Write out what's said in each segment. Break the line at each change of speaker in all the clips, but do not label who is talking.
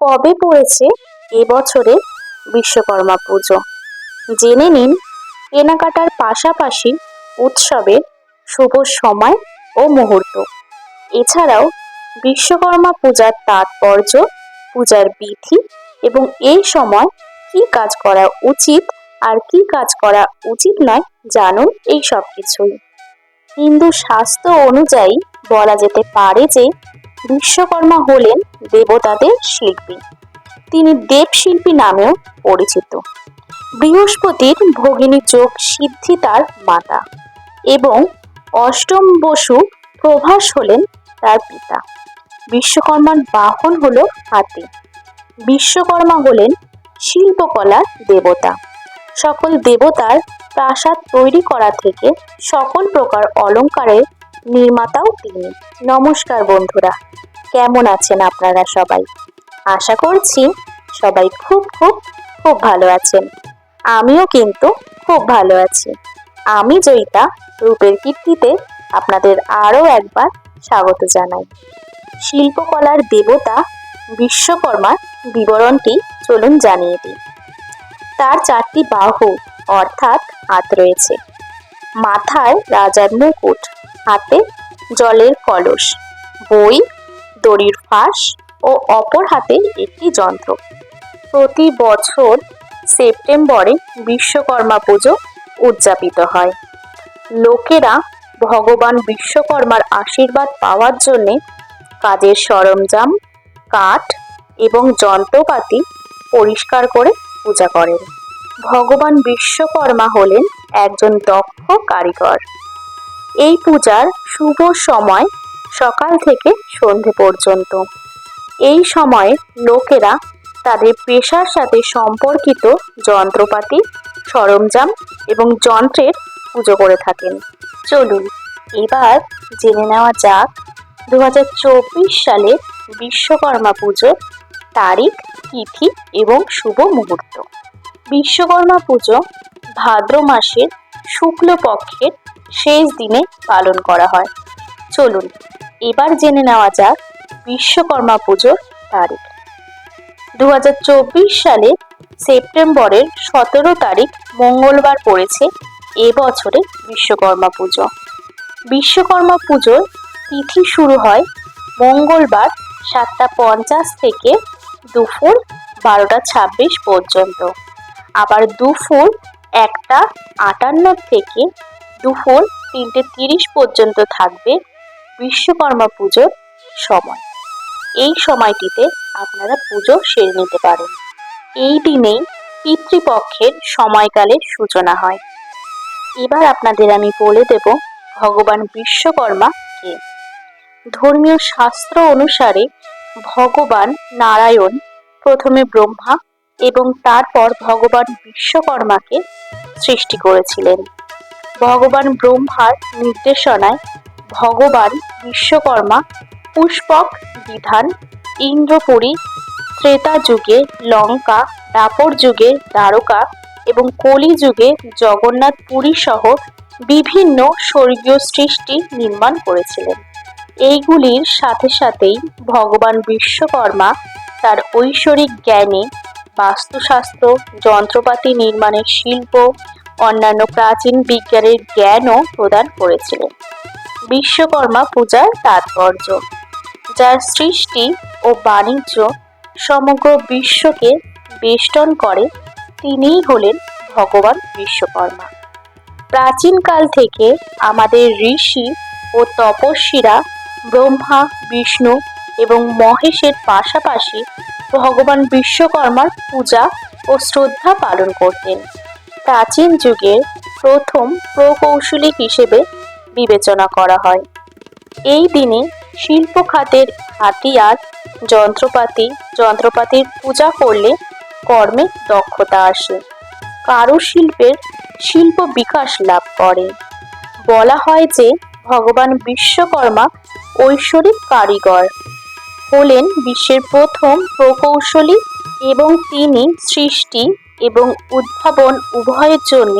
কবে পড়েছে? এবছরে বিশ্বকর্মা পুজো। জেনে নিন, কেনাকাটার পাশাপাশি উৎসবের শুভ সময় ও মুহূর্ত। এছাড়াও বিশ্বকর্মা পূজার তাৎপর্য, পূজার বিধি এবং এই সময় কি কাজ করা উচিত আর কি কাজ করা উচিত নয় জানুন এই সব কিছুই হিন্দু শাস্ত্র অনুযায়ী বলা যেতে পারে যে বিশ্বকর্মা হলেন দেবতাদের শিল্পী। তিনি দেবশিল্পী নামেও পরিচিত। বৃহস্পতির ভগিনী যোগ সিদ্ধি তার মাতা এবং অষ্টম বসু প্রভাস হলেন তার পিতা। বিশ্বকর্মার বাহন হলো হাতি। বিশ্বকর্মা হলেন শিল্পকলার দেবতা। সকল দেবতার প্রাসাদ তৈরি করা থেকে সকল প্রকার অলংকারের নির্মাতাও তিনি। নমস্কার বন্ধুরা, কেমন আছেন আপনারা সবাই? আশা করছি সবাই খুব খুব খুব ভালো আছেন। আমিও কিন্তু খুব ভালো আছি। আমি জয়িতা, রূপের কীর্তিতে আপনাদের আরও একবার স্বাগত জানাই। শিল্পকলার দেবতা বিশ্বকর্মার বিবরণটি চলুন জানিয়ে দিই। তার চারটি বাহু অর্থাৎ হাত রয়েছে। মাথায় রাজার মুকুট হাতে জলের কলস, বই, দড়ির ফাঁস ও অপর হাতে একটি যন্ত্র। প্রতি বছর সেপ্টেম্বরে বিশ্বকর্মা পুজো উদযাপিত হয়। লোকেরা ভগবান বিশ্বকর্মার আশীর্বাদ পাওয়ার জন্যে কাজের সরঞ্জাম, কাঠ এবং যন্ত্রপাতি পরিষ্কার করে পূজা করেন। ভগবান বিশ্বকর্মা হলেন একজন দক্ষ কারিগর। এই পূজার শুভ সময় সকাল থেকে সন্ধে পর্যন্ত। এই সময়ে লোকেরা তাদের পেশার সাথে সম্পর্কিত যন্ত্রপাতি, সরঞ্জাম এবং যন্ত্রের পুজো করে থাকেন। চলুন, এবার জেনে নেওয়া যাক দু সালে বিশ্বকর্মা পুজোর তারিখ, তিথি এবং শুভ মুহূর্ত। বিশ্বকর্মা পুজো ভাদ্র মাসের শুক্লপক্ষের শেষ দিনে পালন করা হয়। চলুন, এবার জেনে নেওয়া যাক বিশ্বকর্মা পুজোর তারিখ। দু সালে সেপ্টেম্বরের সতেরো তারিখ মঙ্গলবার পড়েছে এবছরে বিশ্বকর্মা পুজো। বিশ্বকর্মা পুজোর তিথি শুরু হয় মঙ্গলবার সাতটা পঞ্চাশ থেকে দুপুর বারোটা ছাব্বিশ পর্যন্ত। আবার দুপুর একটা আটান্ন থেকে দুপুর তিনটে তিরিশ পর্যন্ত থাকবে বিশ্বকর্মা পুজোর সময়। এই সময়টিতে আপনারা পুজো সেরে নিতে পারেন। এই দিনেই পিতৃপক্ষের সময়কালের সূচনা হয়। এবার আপনাদের আমি বলে দেব ভগবান বিশ্বকর্মা কে। ধর্মীয় শাস্ত্র অনুসারে ভগবান নারায়ণ প্রথমে ব্রহ্মা এবং তারপর ভগবান বিশ্বকর্মাকে সৃষ্টি করেছিলেন। ভগবান ব্রহ্মার নির্দেশনায় ভগবান বিশ্বকর্মা, পুষ্পক বিধান, ইন্দ্রপুরী, ত্রেতা যুগে লঙ্কা, দাপর যুগে দ্বারকা এবং কলি যুগে জগন্নাথ পুরী সহ বিভিন্ন স্বর্গীয় সৃষ্টি নির্মাণ করেছিলেন। এইগুলির সাথে সাথেই ভগবান বিশ্বকর্মা তার ঐশ্বরিক জ্ঞানে বাস্তুশাস্ত্র, যন্ত্রপাতি নির্মাণের শিল্প অন্যান্য প্রাচীন বিজ্ঞানের জ্ঞানও প্রদান করেছিলেন। বিশ্বকর্মা পূজার তাৎপর্য, যার সৃষ্টি ও বাণিজ্য সমগ্র বিশ্বকে বেষ্টন করে, তিনিই হলেন ভগবান বিশ্বকর্মা। প্রাচীনকাল থেকে আমাদের ঋষি ও তপস্বীরা ব্রহ্মা, বিষ্ণু এবং মহেশের পাশাপাশি ভগবান বিশ্বকর্মার পূজা ও শ্রদ্ধা পালন করতেন। প্রাচীন যুগের প্রথম প্রকৌশলী হিসেবে বিবেচনা করা হয়। এই দিনে শিল্প খাতের হাতিয়ার, যন্ত্রপাতি, যন্ত্রপাতির পূজা করলে কর্মে দক্ষতা আসে। কারুশিল্পের শিল্প বিকাশ লাভ করে। বলা হয় যে, ভগবান বিশ্বকর্মা ঐশ্বরিক কারিগর হলেন বিশ্বের প্রথম প্রকৌশলী এবং তিনি সৃষ্টি এবং উদ্ভাবন উভয়ের জন্য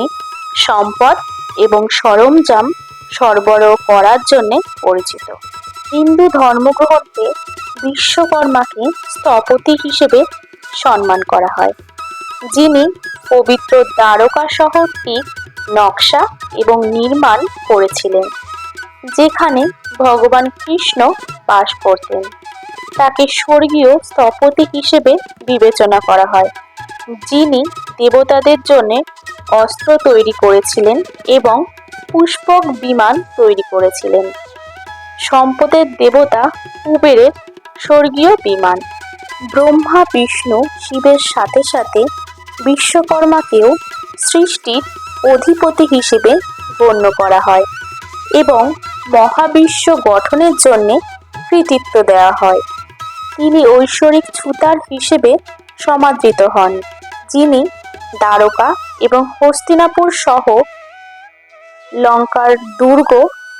সম্পদ এবং সরঞ্জাম সরবরাহ করার জন্য পরিচিত। হিন্দু ধর্মগ্রন্থে বিশ্বকর্মাকে স্থপতি হিসেবে সম্মান করা হয়, যিনি পবিত্র দ্বারকা শহরটির নকশা এবং নির্মাণ করেছিলেন, যেখানে ভগবান কৃষ্ণ বাস করতেন। তাকে স্বর্গীয় স্থপতি হিসেবে বিবেচনা করা হয়। যিনি দেবতাদের জন্য অস্ত্র তৈরি করেছিলেন এবং পুষ্পক বিমান তৈরি করেছিলেন। সম্পদের দেবতা কুবেরের স্বর্গীয় বিমান। ব্রহ্মা, বিষ্ণু শিবের সাথে সাথে বিশ্বকর্মাকেও সৃষ্টির অধিপতি হিসেবে গণ্য করা হয় এবং মহাবিশ্ব গঠনের জন্যে কৃতিত্ব দেওয়া হয়। তিনি ঐশ্বরিক ছুতার হিসেবে সমাদৃত হন। যিনি দ্বারকা এবং হস্তিনাপুর সহ লঙ্কার দুর্গ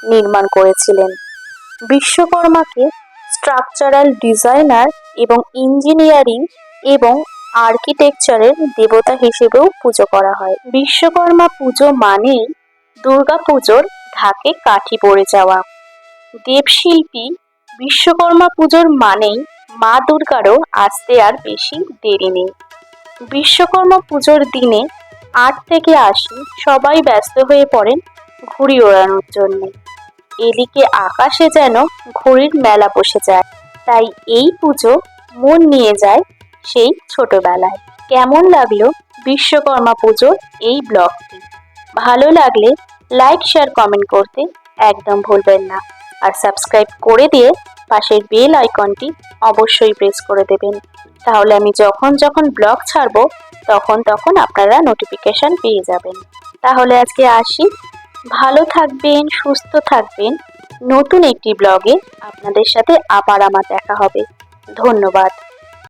নির্মাণ করেছিলেন। বিশ্বকর্মাকে স্ট্রাকচারাল ডিজাইনার এবং ইঞ্জিনিয়ারিং এবং আর্কিটেকচারের দেবতা হিসেবেও পুজো করা হয়। বিশ্বকর্মা পুজো মানেই দুর্গা পুজোর ঢাকে কাঠি পড়ে যাওয়া। দেবশিল্পী বিশ্বকর্মা পুজোর মানেই মা দুর্গারও আসতে আর বেশি দেরি নেই। বিশ্বকর্মা পুজোর দিনে আট থেকে আশি সবাই ব্যস্ত হয়ে পড়েন ঘুড়ি ওড়ানোর জন্য। এদিকে আকাশে যেন ঘুড়ির মেলা বসে যায়, তাই এই পুজো মন নিয়ে যায় সেই ছোটবেলায়। কেমন লাগল বিশ্বকর্মা পুজোর এই ব্লগটি? ভালো লাগলে লাইক, শেয়ার, কমেন্ট করতে একদম ভুলবেন না। আর সাবস্ক্রাইব করে দিয়ে পাশের বেল আইকনটি অবশ্যই প্রেস করে দেবেন। তাহলে আমি যখন যখন ব্লগ ছাড়ব, তখন তখন আপনারা নোটিফিকেশন পেয়ে যাবেন। তাহলে আজকে আসি। ভালো থাকবেন, সুস্থ থাকবেন। নতুন একটি ব্লগে আপনাদের সাথে আবার আমার দেখা হবে। ধন্যবাদ।